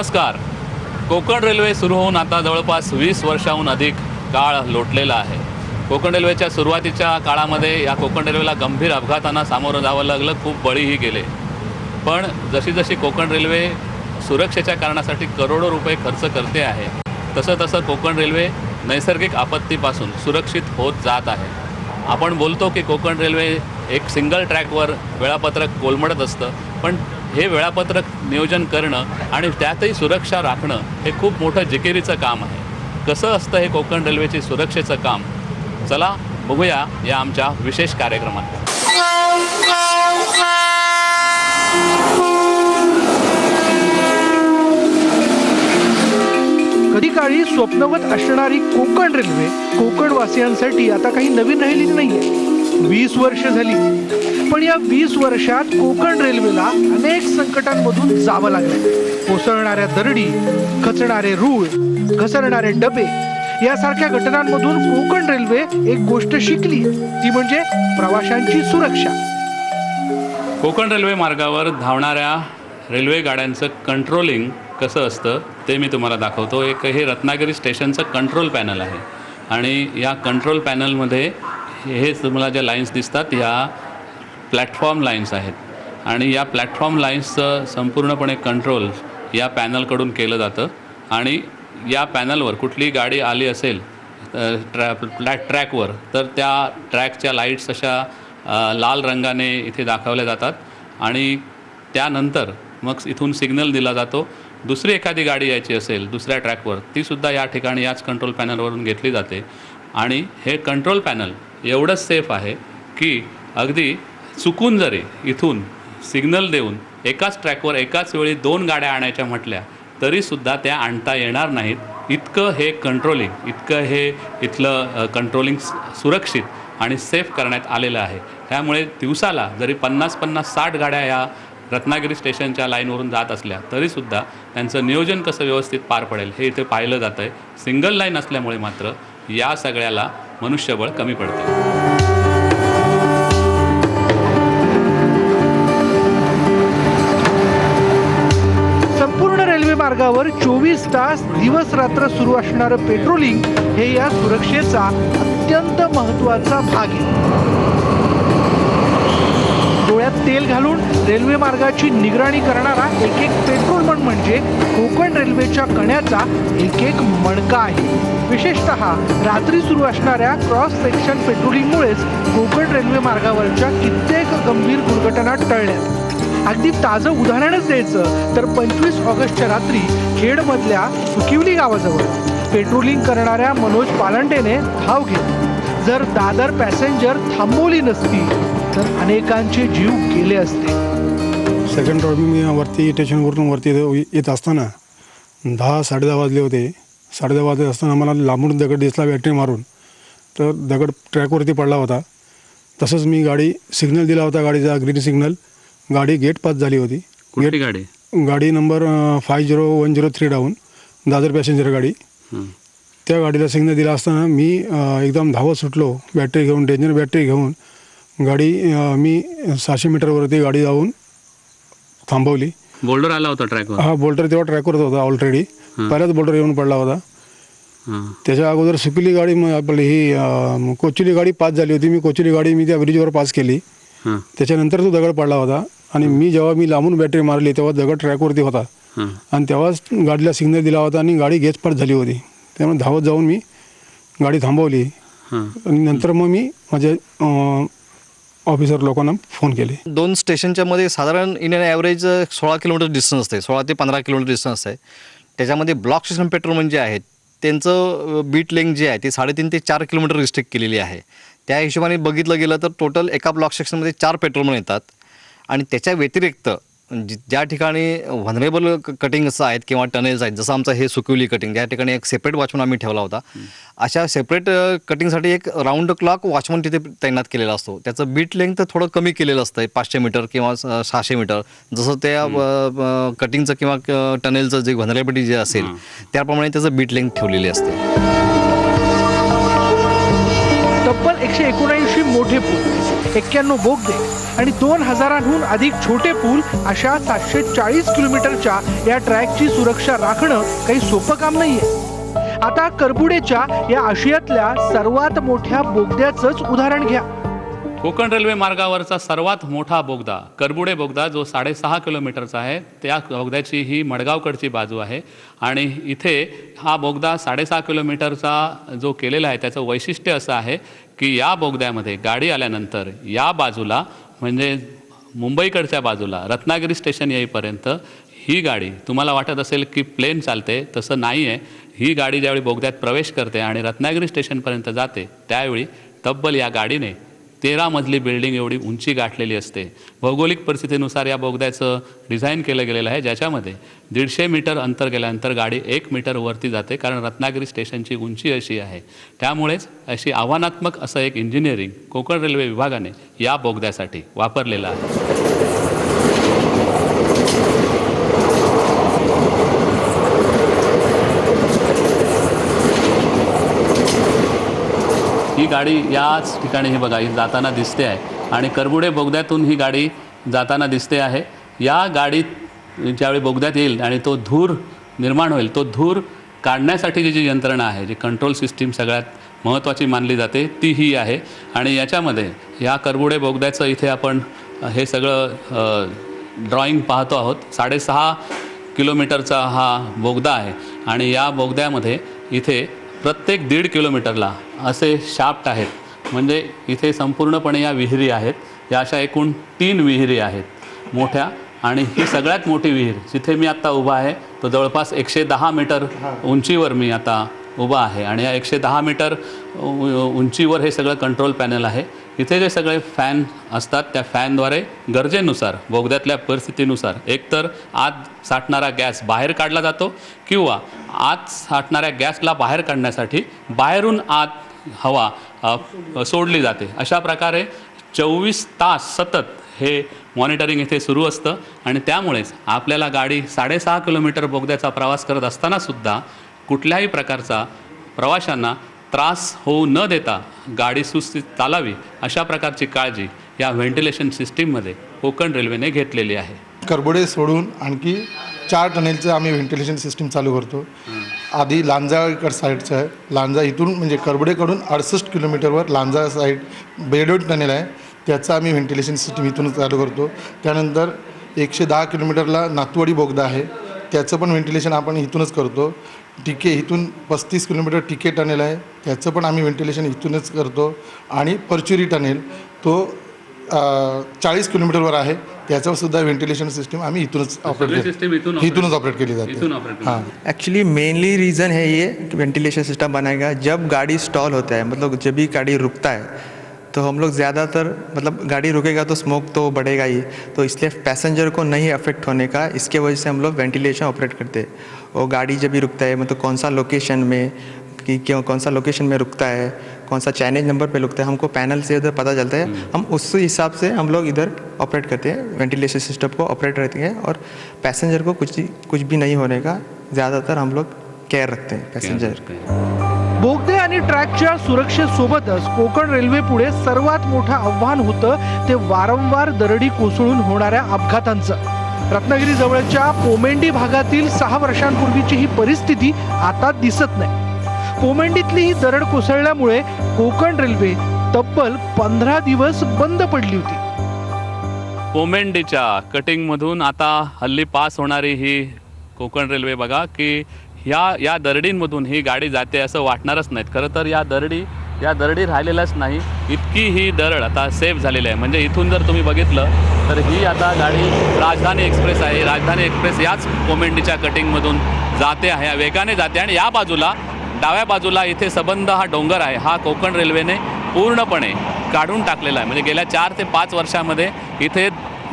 नमस्कार. कोकण रेल्वे सुरू होऊन आता जवळपास वीस वर्षाहून अधिक काळ लोटलेला आहे. कोकण रेल्वेच्या सुरुवातीच्या काळामध्ये या कोकण रेल्वेला गंभीर अपघातांना सामोरं जावं लागलं खूप बळीही गेले. पण जशी जशी कोकण रेल्वे सुरक्षेच्या कारणासाठी करोडो रुपये खर्च करते आहे तसं तसं कोकण रेल्वे नैसर्गिक आपत्तीपासून सुरक्षित होत जात आहे. आपण बोलतो की कोकण रेल्वे एक सिंगल ट्रॅकवर वेळापत्रक कोलमडत असतं पण हे वेळापत्रक नियोजन करणं आणि त्यातही सुरक्षा राखणं हे खूप मोठं जिकिरीचं काम आहे. कसं असतं हे कोकण रेल्वेचे सुरक्षेचं काम? चला बघूया या आमच्या विशेष कार्यक्रमात. कधी काळी स्वप्नवत असणारी कोकण रेल्वे कोकण वासियांसाठी आता काही नवीन राहिलेली नाहीये. वीस वर्ष झाली. पण या वीस वर्षात कोकण रेल्वेला अनेक संकटांमधून जावं लागलं. कोसळणाऱ्या दरडी खचणारे रूळ घसरणारे डबे यासारख्या घटनांमधून कोकण रेल्वे एक गोष्ट शिकली. ती म्हणजे प्रवाशांची सुरक्षा. कोकण रेल्वे मार्गावर धावणाऱ्या रेल्वे गाड्यांचं कंट्रोलिंग कसं असतं ते मी तुम्हाला दाखवतो. एक हे रत्नागिरी स्टेशनचं कंट्रोल पॅनल आहे. आणि या कंट्रोल पॅनलमध्ये हे तुम्हाला ज्या लाईन्स दिसतात ह्या प्लॅटफॉर्म लाईन्स आहेत. आणि या प्लॅटफॉर्म लाईन्सचं संपूर्णपणे कंट्रोल या पॅनलकडून केलं जातं. आणि या पॅनलवर कुठली गाडी आली असेल ट्रॅ प्लॅ ट्रॅकवर तर त्या ट्रॅकच्या लाईट्स अशा लाल रंगाने इथे दाखवल्या जातात. आणि त्यानंतर मग इथून सिग्नल दिला जातो. दुसरी एखादी गाडी यायची असेल दुसऱ्या ट्रॅकवर तीसुद्धा या ठिकाणी याच कंट्रोल पॅनलवरून घेतली जाते. आणि हे कंट्रोल पॅनल एवढंच सेफ आहे की अगदी चुकून जरी इथून सिग्नल देऊन एकाच ट्रॅकवर एकाच वेळी दोन गाड्या आणायच्या म्हटल्या तरीसुद्धा त्या आणता येणार नाहीत. इतकं हे कंट्रोलिंग इतकं हे इथलं कंट्रोलिंग सुरक्षित आणि सेफ करण्यात आलेलं आहे. त्यामुळे दिवसाला जरी पन्नास पन्नास साठ गाड्या या रत्नागिरी स्टेशनच्या लाईनवरून जात असल्या तरीसुद्धा त्यांचं नियोजन कसं व्यवस्थित पार पडेल हे इथे पाहिलं जातं आहे सिंगल लाईन असल्यामुळे मात्र या सगळ्याला मनुष्यबळ कमी पडतं संपूर्ण रेल्वे मार्गावर चोवीस तास दिवस रात्र सुरू असणारं पेट्रोलिंग हे या सुरक्षेचा अत्यंत महत्त्वाचा भाग आहे. डोळ्यात तेल घालून रेल्वे मार्गाची निगराणी करणारा एक एक पेट्रोलमन म्हणजे कोकण रेल्वेच्या कण्याचा एक एक मणका आहे. विशेषतः रात्री सुरू असणाऱ्या क्रॉस सेक्शन पेट्रोलिंगमुळेच कोकण रेल्वे मार्गावरच्या कित्येक गंभीर दुर्घटना टळल्या अगदी ताजं उदाहरणच द्यायचं. तर पंचवीस ऑगस्टच्या रात्री खेडमधल्या सुकिवली गावाजवळ पेट्रोलिंग करणाऱ्या मनोज पालंटेने धाव घेतली. जर दादर पॅसेंजर थांबवली नसती तर अनेकांचे जीव गेले असते. सेकंड रोड मी वरती स्टेशनवरून वरती येत- येत असताना दहा साडेदहा वाजले होते. साडेदहा वाजले असताना मला लांबून दगड दिसला बॅटरी मारून. तर दगड ट्रॅकवरती पडला होता. तसंच मी गाडी सिग्नल दिला होता गाडीचा ग्रीन सिग्नल गाडी गेट पास झाली होती. कुठली गाडी? गाडी number five zero one zero three down Dadar passenger गाडी. त्या गाडीला सिग्नल दिला असताना मी एकदम धावत सुटलो. बॅटरी घेऊन डेंजर बॅटरी घेऊन गाडी मी सहाशे मीटरवरती गाडी जाऊन थांबवली. बोल्डर आला होता ट्रॅकवर हा बोल्टर तेव्हा ट्रॅकवरच होता ऑलरेडी पहिलाच बोल्टर येऊन पडला होता. त्याच्या अगोदर सुकिली गाडी मग आपली ही कोचिली गाडी पास झाली होती. मी कोचिली गाडी मी त्या ब्रिजवर पास केली. त्याच्यानंतर तो दगड पडला होता. आणि मी जेव्हा मी लांबून बॅटरी मारली तेव्हा दगड ट्रॅकवरती होता. हां. आणि तेव्हाच गाडीला सिग्नल दिला होता आणि गाडी गेच पास झाली होती. त्यामुळे धावत जाऊन मी गाडी थांबवली. हां. आणि नंतर मग मी माझ्या ऑफिसर लोकांना फोन केले. दोन स्टेशनच्या मध्ये साधारण इन अन ॲव्हरेज सोळा किलोमीटर डिस्टन्स असते. सोळा ते पंधरा किलोमीटर डिस्टन्स आहे. त्याच्यामध्ये ब्लॉक स्टेशन पेट्रोल जे आहेत त्यांचं बीट लेंग जे आहे ते साडेतीन ते चार किलोमीटर रिस्ट्रिक्ट केलेली आहे. त्या हिशोबाने बघितलं गेलं तर टोटल एका ब्लॉक सेक्शनमध्ये चार पेट्रोलमन येतात. आणि त्याच्या व्यतिरिक्त जि- ज्या ठिकाणी व्हनरेबल कटिंग्स आहेत किंवा टनेल्स आहेत जसं आमचं हे सुकिवली कटिंग ज्या ठिकाणी एक सेपरेट वॉचमन आम्ही ठेवला होता अशा सेपरेट कटिंगसाठी एक राऊंड क्लॉक वॉचमन तिथे तैनात केलेला असतो. त्याचं बीट लेंथ थोडं कमी केलेलं असतं पाचशे मीटर किंवा स- सहाशे मीटर जसं त्या कटिंगचं किंवा टनेलचं जे व्हनरेबिलिटी जे असेल त्याप्रमाणे त्याचं बीट लेंथ ठेवलेली असते. तब्बल एकशे एकोणऐंशी मोठे पूल एक्क्याण्णव बोगदे आणि दोन हजारांहून अधिक छोटे पूल अशा सातशे चाळीस किलोमीटरच्या या ट्रॅकची सुरक्षा राखणं काही सोपं काम नाहीये. आता करबुडेच्या या आशियातल्या सर्वात मोठ्या बोगद्याचंच उदाहरण घ्या. कोकण रेल्वे मार्गावरचा सर्वात मोठा बोगदा करबुडे बोगदा जो साडेसहा किलोमीटरचा आहे त्या बोगद्याची ही मडगावकडची बाजू आहे. आणि इथे हा बोगदा साडेसहा किलोमीटरचा जो केलेला आहे त्याचं वैशिष्ट्य असं आहे की या बोगद्यामध्ये गाडी आल्यानंतर या बाजूला म्हणजे मुंबईकडच्या बाजूला रत्नागिरी स्टेशन येईपर्यंत ही गाडी तुम्हाला वाटत असेल की प्लेन चालते तसं नाही आहे ही गाडी ज्यावेळी बोगद्यात प्रवेश करते आणि रत्नागिरी स्टेशनपर्यंत जाते त्यावेळी तब्बल या गाडीने तेरा मजली बिल्डिंग एवढी उंची गाठलेली असते. भौगोलिक परिस्थितीनुसार या बोगद्याचं डिझाईन केलं गेलेलं आहे ज्याच्यामध्ये दीडशे मीटर अंतर गेल्यानंतर गाडी एक मीटर वरती जाते कारण रत्नागिरी स्टेशनची उंची अशी आहे. त्यामुळेच अशी आव्हानात्मक असं एक इंजिनिअरिंग कोकण रेल्वे विभागाने या बोगद्यासाठी वापरलेलं आहे. ही गाडी याच ठिकाणी हे बघा ही जाताना दिसते आहे. आणि करबुडे बोगद्यातून ही गाडी जाताना दिसते आहे. या गाडीत ज्यावेळी बोगद्यात येईल आणि तो धूर निर्माण होईल तो धूर काढण्यासाठीची जी यंत्रणा आहे जी कंट्रोल सिस्टीम सगळ्यात महत्त्वाची मानली जाते ती ही आहे. आणि याच्यामध्ये या करबुडे बोगद्याचं इथे आपण हे सगळं ड्रॉइंग पाहतो आहोत. साडेसहा किलोमीटरचा हा बोगदा आहे. आणि या बोगद्यामध्ये इथे प्रत्येक दीड किलोमीटरला असे शाफ्ट आहेत. म्हणजे इथे संपूर्णपणे या विहिरी आहेत. या अशा एकूण तीन विहिरी आहेत. मोठ्या आणि ही सगळ्यात मोठी विहीर जिथे मी आत्ता उभा आहे तो जवळपास एकशे दहा मीटर उंचीवर मी आता उभा आहे. आणि या एकशे दहा मीटर उंचीवर हे सगळं कंट्रोल पॅनल आहे. इथे जे सगळे फॅन असतात त्या फॅनद्वारे गरजेनुसार बोगद्यातल्या परिस्थितीनुसार एकतर आत साठणारा गॅस बाहेर काढला जातो किंवा आत साठणाऱ्या गॅसला बाहेर काढण्यासाठी बाहेरून आत हवा सोडली जाते. अशा प्रकारे चोवीस तास सतत हे मॉनिटरिंग इथे सुरू असतं आणि त्यामुळेच आपल्याला गाडी साडेसहा किलोमीटर बोगद्याचा प्रवास करत असतानासुद्धा कुठल्याही प्रकारचा प्रवाशांना त्रास होऊ न देता गाडी सुस्थित चालावी अशा प्रकारची काळजी या व्हेंटिलेशन सिस्टीममध्ये कोकण रेल्वेने घेतलेली आहे. करबोडे सोडून आणखी चार टनेलचं आम्ही व्हेंटिलेशन सिस्टीम चालू करतो. आधी लांजाकड साईडचं आहे. लांजा इथून म्हणजे करबोडेकडून अडसष्ट किलोमीटरवर लांजा साईड बेडोड टनेल आहे. त्याचं आम्ही व्हेंटिलेशन सिस्टीम इथूनच चालू करतो. त्यानंतर एकशे दहा किलोमीटरला नातवडी बोगदा आहे. त्याचं पण व्हेंटिलेशन आपण इथूनच करतो. टिके इथून पस्तीस किलोमीटर टिके टनेल आहे. त्याचं पण आम्ही व्हेंटिलेशन इथूनच करतो. आणि परचुरी टनेल तो चाळीस किलोमीटरवर आहे. त्याचं सुद्धा व्हेंटिलेशन सिस्टीम आम्ही इथूनच ऑपरेट सिस्टीम इथून इथूनच ऑपरेट केली जाते. हाँ. एक्चुअली मेनली रीज़न है ये कि वेंटिलेशन सिस्टम बनाएगा। जब गाड़ी स्टॉल होता है मतलब जब भी गाड़ी रुकता है तो हम लोग ज़्यादातर मतलब गाड़ी रुकेगा तो स्मोक तो बढ़ेगा ही। तो इसलिए पैसेंजर को नहीं अफेक्ट होने का इसके वजह से हम लोग वेंटिलेशन ऑपरेट करते हैं। और गाड़ी जब भी रुकता है मतलब कौन सा लोकेशन में कि क्यों कौन सा लोकेशन में रुकता है कौन सा चाइनीज़ नंबर पे रुकता है हमको पैनल से उधर पता चलता है। हम उस हिसाब से हम लोग इधर ऑपरेट करते हैं वेंटिलेशन सिस्टम को ऑपरेट रहते हैं और पैसेंजर को कुछ कुछ भी नहीं होने का ज़्यादातर हम लोग केयर रखते हैं पैसेंजर बोगदे आणि ट्रॅकच्या सुरक्षेसोबतच कोकण रेल्वे पुढे सर्वात मोठं आव्हान होतं ते वारंवार दरडी कोसळून होणाऱ्या अपघातांचं. रत्नागिरीजवळच्या पोमेंडी भागातील सहा वर्षांपूर्वीची ही परिस्थिती आता दिसत नाही. पोमेंडीतली ही दरड कोसळल्यामुळे कोकण रेल्वे तब्बल पंधरा दिवस बंद पडली होती. पोमेंडीच्या कटिंगमधून आता हल्ली पास होणारी ही कोकण रेल्वे बघा की ह्या या दरडींमधून ही गाडी जाते असं वाटणारच नाहीत. खरं तर या दरडी या दरडी राहिलेल्याच नाही. इतकी ही दरड आता सेफ झालेली आहे. म्हणजे इथून जर तुम्ही बघितलं तर ही आता गाडी राजधानी एक्सप्रेस आहे. राजधानी एक्सप्रेस याच कोमेंडीच्या कटिंगमधून जाते आहे. वेगाने जाते आणि या बाजूला डाव्या बाजूला इथे सबंध हा डोंगर आहे. हा कोकण रेल्वेने पूर्णपणे काढून टाकलेला आहे. म्हणजे गेल्या चार ते पाच वर्षामध्ये इथे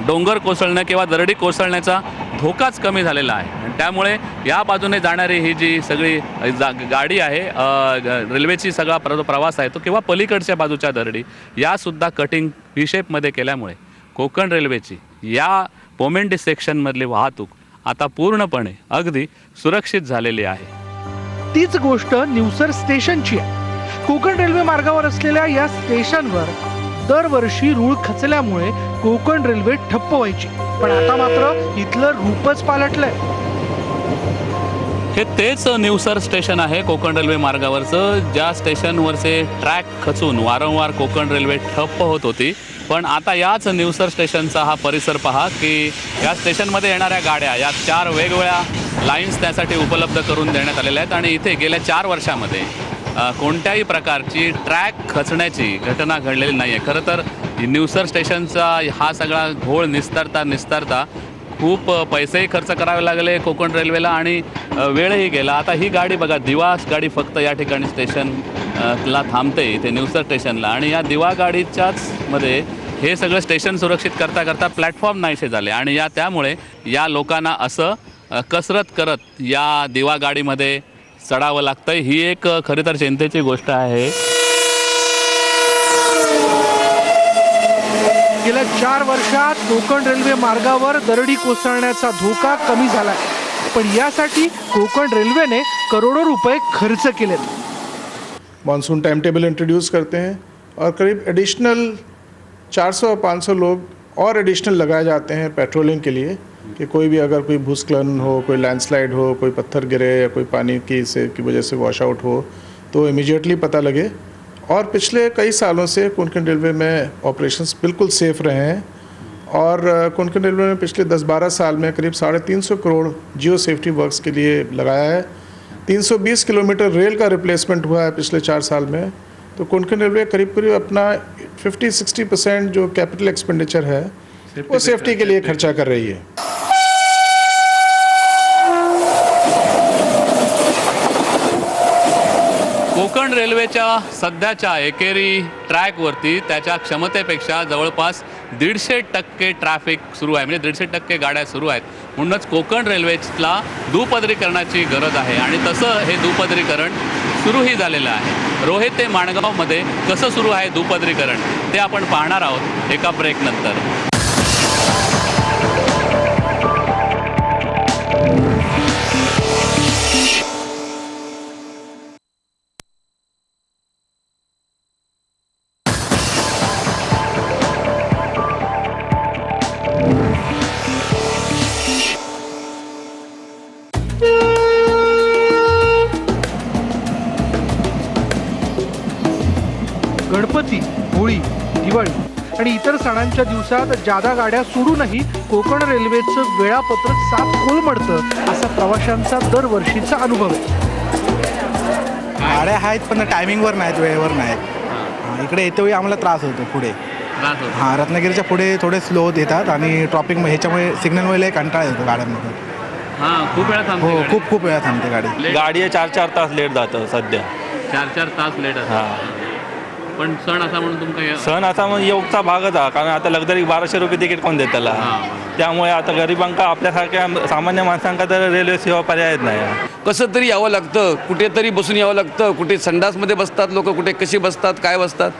डोंगर कोसळणं किंवा दरडी कोसळण्याचा धोकाच कमी झालेला आहे. त्यामुळे या बाजूने जाणारी ही जी सगळी जा गाडी आहे रेल्वेची सगळा प्र प्रवास आहे तो किंवा पलीकडच्या बाजूच्या दरडी यासुद्धा कटिंग व्ही शेपमध्ये केल्यामुळे कोकण रेल्वेची या पोमेंडी सेक्शनमधली वाहतूक आता पूर्णपणे अगदी सुरक्षित झालेली आहे. तीच गोष्ट निवसर स्टेशनची आहे. कोकण रेल्वे मार्गावर असलेल्या या स्टेशनवर दरवर्षी रूळ खचल्यामुळे कोकण रेल्वे ठप्प व्हायची. पण आता मात्र इथलं रूपच पालटलंय. हे तेच निवसर स्टेशन आहे कोकण रेल्वे मार्गावरचं. ज्या स्टेशनवरचे ट्रॅक खचून वारंवार कोकण रेल्वे ठप्प होत होती. पण आता याच निवसर स्टेशनचा हा परिसर पहा की या स्टेशनमध्ये येणाऱ्या गाड्या या चार वेगवेगळ्या लाईन्स त्यासाठी उपलब्ध करून देण्यात आलेल्या आहेत आणि इथे गेल्या चार वर्षामध्ये कोणत्याही प्रकारची ट्रॅक खचण्याची घटना घडलेली नाही आहे खरं तर निवसर स्टेशनचा हा सगळा घोळ निस्तारता निस्तारता खूप पैसेही खर्च करावे लागले कोकण रेल्वेला आणि वेळही गेला. आता ही गाडी बघा दिवास गाडी फक्त या ठिकाणी स्टेशन ला थांबते इथे निवसर स्टेशनला. आणि या दिवा गाडीच्याच मध्ये हे सगळं स्टेशन सुरक्षित करता करता प्लॅटफॉर्म नाहीसे झाले. आणि या त्यामुळे या लोकांना असं कसरत करत या दिवा गाडीमध्ये चढावं लागतं ही एक खरी तर चिंतेची गोष्ट आहे. गेल्या चार वर्षात कोकण रेल्वे मार्गावर दरडी कोसळण्याचा धोका कमी झाला आहे. पण यासाठी कोकण रेल्वेने करोडो रुपये खर्च केलेत. मानसून टाइम टेबल इंट्रोड्यूस करते हैं और करीब एडिशनल 400 500 लोग और एडिशनल लगाए जाते हैं पेट्रोलिंग के लिए कि कोई भी अगर कोई भूस्खलन हो कोई लैंडस्लाइड हो कोई पत्थर गिरे या कोई पानी की से की वजह से वॉश आउट हो तो इमीडिएटली पता लगे। और पिछले कई सालों से कोंकण रेलवे में ऑपरेशंस बिल्कुल सेफ रहे हैं। और कोंकण रेलवे ने पिछले 10-12 साल में करीब साढ़े तीन सौ करोड़ जियो सेफ्टी वर्क्स के लिए लगाया है। 320 किलोमीटर रेल का रिप्लेसमेंट हुआ है पिछले चार साल में। तो कोंकण रेलवे करीब करीब अपना 50-60 परसेंट जो कैपिटल एक्सपेंडिचर है वो सेफ्टी के लिए खर्चा कर रही है। कोकण रेल्वेच्या सध्याच्या एकेरी ट्रॅकवरती त्याच्या क्षमतेपेक्षा जवळपास दीडशे टक्के ट्रॅफिक सुरू आहे. म्हणजे दीडशे टक्के गाड्या सुरू आहेत. म्हणूनच कोकण रेल्वेला दुपदरीकरणाची गरज आहे. आणि तसं हे दुपदरीकरण सुरूही झालेलं आहे. रोहे ते माणगावमध्ये कसं सुरू आहे दुपदरीकरण? ते आपण पाहणार आहोत एका ब्रेकनंतर आणि इतर सणांच्या दिवसात जादा गाड्या सोडूनही कोकण रेल्वेचं वेळापत्रक साफ कोलमडतं असा प्रवाशांचा दरवर्षीचा अनुभव आहे. गाड्या आहेत पण टायमिंगवर नाहीत वेळेवर नाहीत. हां, इकडे येते वेळी आम्हाला त्रास होतो पुढे. त्रास होतो. हां रत्नागिरीच्या पुढे थोडे स्लो येतात आणि ट्रॉपिक ह्याच्यामुळे सिग्नलमुळे कंटाळा येतो गाड्यांमध्ये हां खूप वेळा हो थांबते गाडी. खूप खूप वेळा थांबते गाडी. गाडी चार चार तास लेट जातं सध्या. चार चार तास लेट हां. पण सण असा म्हणून तुमका सण असा मग योगचा भागच हा कारण आता लक्झरी बाराशे रुपये तिकीट कोण देत त्याला हां. त्यामुळे आता गरिबांका आपल्यासारख्या सामान्य माणसांका तर रेल्वे सेवा पर्यायच नाही. कसं तरी यावं लागतं कुठेतरी बसून यावं लागतं कुठे संडासमध्ये बसतात लोक कुठे कशी बसतात काय बसतात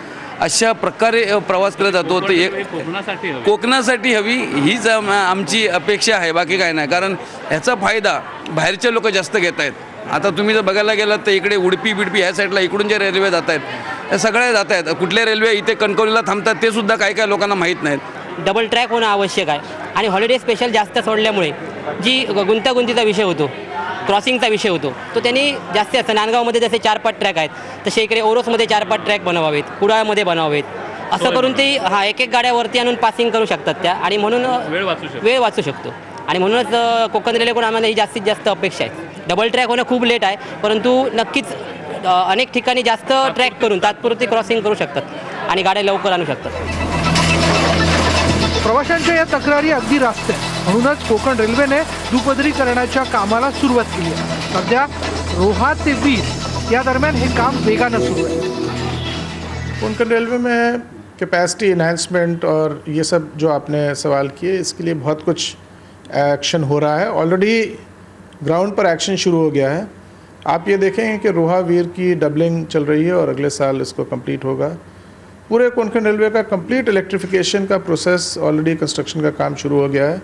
अशा प्रकारे प्रवास केला जातो तर एक कोकणासाठी हवी. कोकणासाठी हवी हीच आम- आमची अपेक्षा आहे बाकी काय नाही कारण ह्याचा फायदा बाहेरचे लोक जास्त घेत आहेत आता तुम्ही जर बघायला गेलात तर इकडे उडपी बिडपी ह्या साईडला इकडून जे रेल्वे जात आहेत त्या सगळ्या जात आहेत. कुठल्या रेल्वे इथे कणकवलीला थांबतात ते सुद्धा काही काही लोकांना माहीत नाहीत. डबल ट्रॅक होणं आवश्यक आहे. आणि हॉलिडे स्पेशल जास्त सोडल्यामुळे जी ग- गुंतागुंतीचा विषय होतो क्रॉसिंगचा विषय होतो तो त्यांनी जास्ती असतं नांदगावमध्ये जसे चार पाच ट्रॅक आहेत तसे इकडे ओरोसमध्ये चार पाच ट्रॅक बनवावेत कुडाळमध्ये बनवावेत. असं करून ते हा एक एक गाड्या वरती आणून पासिंग करू शकतात त्या. आणि म्हणून वेळ वाचू शकतो. वेळ वाचू शकतो. आणि म्हणूनच कोकण रेल्वेकडून आम्हाला ही जास्तीत जास्त अपेक्षा आहे. डबल ट्रॅक होणं खूप लेट आहे परंतु नक्कीच अनेक ठिकाणी जास्त ट्रॅक करून तात्पुरती क्रॉसिंग करू शकतात आणि गाड्या लवकर आणू शकतात. प्रवाशांच्या या तक्रारी अगदी रास्त आहेत. म्हणूनच कोकण रेल्वेने दुपदरीकरणाच्या कामाला सुरुवात केली आहे. सध्या रोहा ते वीर या दरम्यान हे काम वेगानं सुरू आहे. कोंकण रेलवे में कैपेसिटी इन्हांसमेंट और ये सब जो आपने सवाल किए इसके लिए बहुत कुछ एक्शन हो रहा है. ऑलरेडी ग्राउंड पर एक्शन शुरू हो गया है. आप ये देखेंगे कि रोहा वीर की डबलिंग चल रही है और अगले साल इसको कंप्लीट होगा। पूरे कोंकण रेलवे का कंप्लीट इलेक्ट्रिफिकेशन का प्रोसेस ऑलरेडी कंस्ट्रक्शन का काम शुरू हो गया है।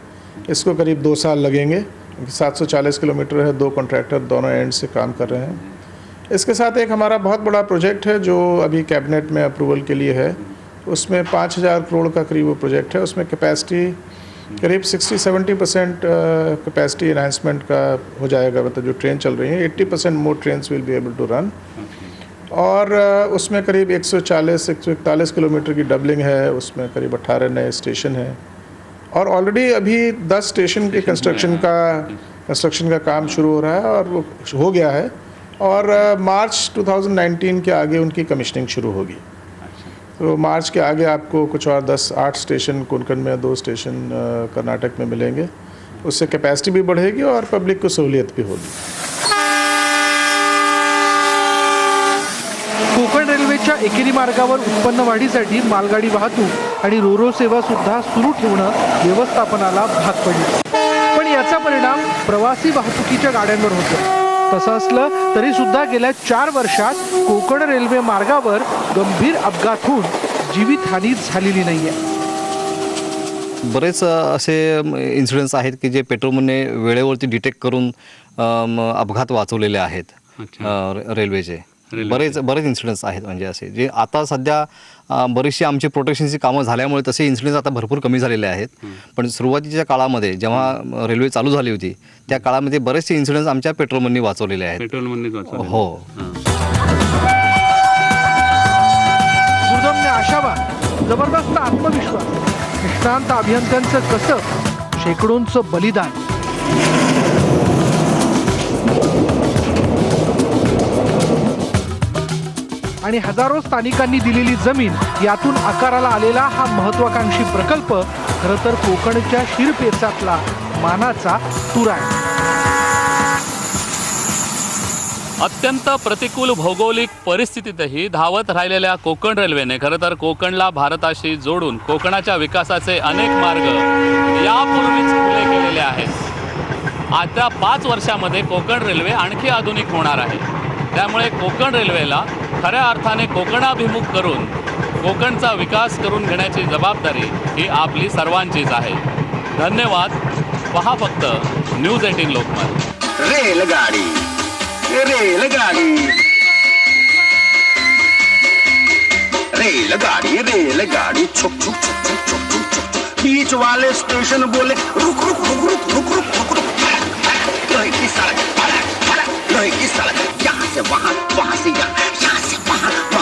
इसको करीब दो साल लगेंगे। 740 किलोमीटर है, दो कॉन्ट्रैक्टर दोनों एंड से काम कर रहे हैं। इसके साथ एक हमारा बहुत बड़ा प्रोजेक्ट है जो अभी कैबिनेट में अप्रूवल के लिए है। उसमें पाँच हज़ार करोड़ का करीब वो प्रोजेक्ट है। उसमें कैपेसिटी करीब sixty seventy percent capacity enhancement का हो जाएगा मतलब जो ट्रेन चल रही है eighty percent more train will be able to run और अ, उसमें करीब 140 141 किलोमीटर की डबलिंग है उसमें करीब 18 नए स्टेशन हैं। और ऑलरेडी अभी 10 स्टेशन के कंस्ट्रक्शन का कंस्ट्रक्शन का काम शुरू हो रहा है और वो हो गया है। और अ, मार्च 2019 के आगे उनकी कमिश्निंग शुरू होगी। तो मार्च के आगे आपको कुछ और दस आठ स्टेशन कोनकन में दो स्टेशन कर्नाटक में मिलेंगे। उससे कैपेसिटी भी बढ़ेगी और पब्लिक को सहूलियत भी होगी। कोकण रेल्वेच्या एकेरी मार्गावर उत्पन्न वाढीसाठी मालगाडी वाहतूक आणि रोरो सेवा सुद्धा सुरू ठेवणं व्यवस्थापनाला भाग पडले. पण याचा परिणाम प्रवासी वाहतुकीच्या गाड्यांवर होतो. तसं असलं तरी सुद्धा गेल्या चार वर्षात कोकण रेल्वे मार्गावर गंभीर अपघात होऊन जीवितहानी झालेली नाहीये बरेच अ, असे इन्सिडेंट्स आहेत की जे पेट्रोलने वेळेवरती डिटेक्ट करून अपघात वाचवलेले आहेत रेल्वेचे. बरेच बरेच इन्सिडेंट्स आहेत म्हणजे असे. जे आता सध्या बरीचशी आमची प्रोटेक्शनची कामं झाल्यामुळे तसे इन्सिडेंट्स आता भरपूर कमी झालेले आहेत. पण सुरुवातीच्या काळामध्ये जेव्हा रेल्वे चालू झाली होती त्या काळामध्ये बरेचसे इन्सिडेंट्स आमच्या पेट्रोलमननी वाचवलेले आहेत. हो. आशावाद जबरदस्त आत्मविश्वास निष्णांत अभियंत्यांचं कसब शेकडोंचं बलिदान. आणि हजारो स्थानिकांनी दिलेली जमीन यातून आकाराला आलेला हा महत्वाकांक्षी प्रकल्प खरं तर कोकणच्या शिरपेचातला मानाचा तुरा आहे. अत्यंत प्रतिकूल भौगोलिक परिस्थितीतही धावत राहिलेल्या कोकण रेल्वेने खरं तर कोकणला भारताशी जोडून कोकणाच्या विकासाचे अनेक मार्ग यापूर्वीच खुले केलेले आहेत. आता पाच वर्षामध्ये कोकण रेल्वे आणखी आधुनिक होणार आहे. त्यामुळे कोकण रेल्वेला खऱ्या अर्थाने कोकणाभिमुख करून कोकणचा विकास करून घेण्याची जबाबदारी ही आपली सर्वांचीच आहे. धन्यवाद. पहा फक्त न्यूज एटीन लोकमत. रेलगाडी. रेलगाडी. रेलगाड़ी रेलगाड़ी. छुक छुक छुक छुक छुक छुक छुक. बीच वाले स्टेशन बोले रुक रुक रुक रुक रुक रुक रुक. रुक लोहे की सड़क लोहे की सड़क. 哇塞哇塞呀呀塞哇